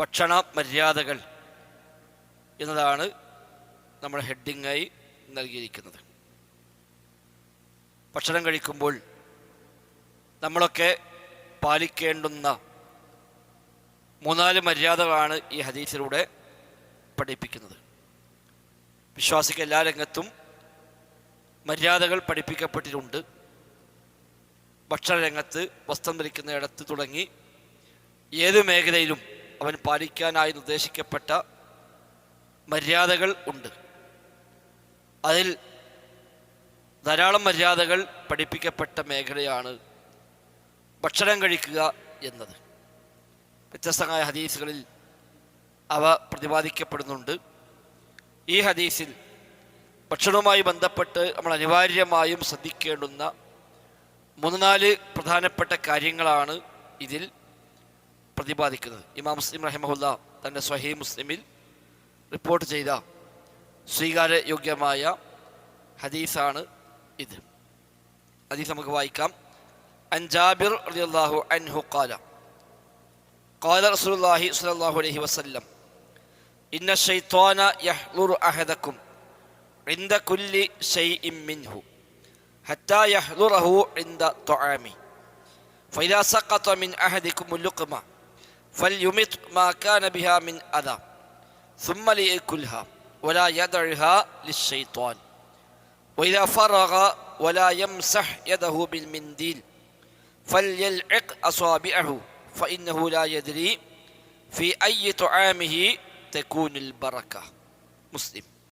ഭക്ഷണ മര്യാദകൾ എന്നതാണ് നമ്മൾ ഹെഡിങ്ങായി നൽകിയിരിക്കുന്നത്. ഭക്ഷണം കഴിക്കുമ്പോൾ നമ്മളൊക്കെ പാലിക്കേണ്ടുന്ന മൂന്നാൽ മര്യാദകളാണ് ഈ ഹദീസിലൂടെ പഠിപ്പിക്കുന്നത്. വിശ്വാസിക്ക് എല്ലാ രംഗത്തും മര്യാദകൾ പഠിപ്പിക്കപ്പെട്ടിട്ടുണ്ട്. ഭക്ഷണരംഗത്ത് വസ്ത്രം ധരിക്കുന്നിടത്ത് തുടങ്ങി ഏത് മേഖലയിലും അവൻ പാലിക്കാനായി നിർദ്ദേശിക്കപ്പെട്ട മര്യാദകൾ ഉണ്ട്. അതിൽ ധാരാളം മര്യാദകൾ പഠിപ്പിക്കപ്പെട്ട മേഖലയാണ് ഭക്ഷണം കഴിക്കുക എന്നത്. വ്യത്യസ്തമായ ഹദീസുകളിൽ അവ പ്രതിപാദിക്കപ്പെടുന്നുണ്ട്. ഈ ഹദീസിൽ ഭക്ഷണവുമായി ബന്ധപ്പെട്ട് നമ്മൾ അനിവാര്യമായും ശ്രദ്ധിക്കേണ്ടുന്ന മൂന്ന് നാല് പ്രധാനപ്പെട്ട കാര്യങ്ങളാണ് ഇതിൽ പ്രതിപാദിക്കുന്നത് ഇമാം മുസ്ലിം റഹിമഹുല്ല തൻ്റെ സ്വഹീ മുസ്ലിമിൽ റിപ്പോർട്ട് ചെയ്ത സ്വീകാര്യയോഗ്യമായ ഹദീസാണ് ഇത് ഹദീസ് നമുക്ക് വായിക്കാം അൻ ജാബിർ റളിയല്ലാഹു അൻഹു ഖാല قال رسول الله صلى الله عليه وسلم إن الشيطان يحضر أحدكم عند كل شيء منه حتى يحضره عند طعامه فإذا سقط من أحدكم اللقمة فليمت ما كان بها من أذى ثم ليأكلها ولا يدعها للشيطان. وإذا فرغ ولا يمسح يده بالمنديل فليلعق أصابعه فإنه لا يدري في أي طعامه تكون البركة. مسلم.